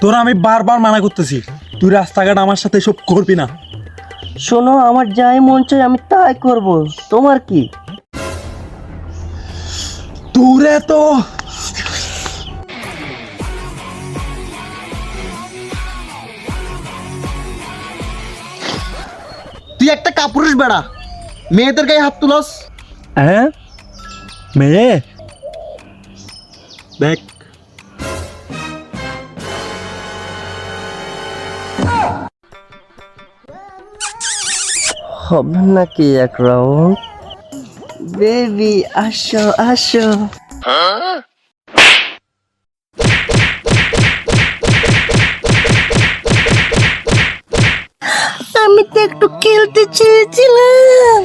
তোরা আমি বারবার মানা করতেছি তুই রাস্তাঘাট আমার সাথে সব করবি না। শোনো আমার যাই মন চাই আমি তাই করব। তোমার কি? তোরে তো। তুই একটা কাপুরুষ বেড়া। মেয়েদের গায়ে হাত তুলস। হ্যাঁ? মেয়ে? দেখ হবে নাকি এক রাউন্ড বেবি আসো আসো। আমি তো একটু খেলতে চেয়েছিলাম।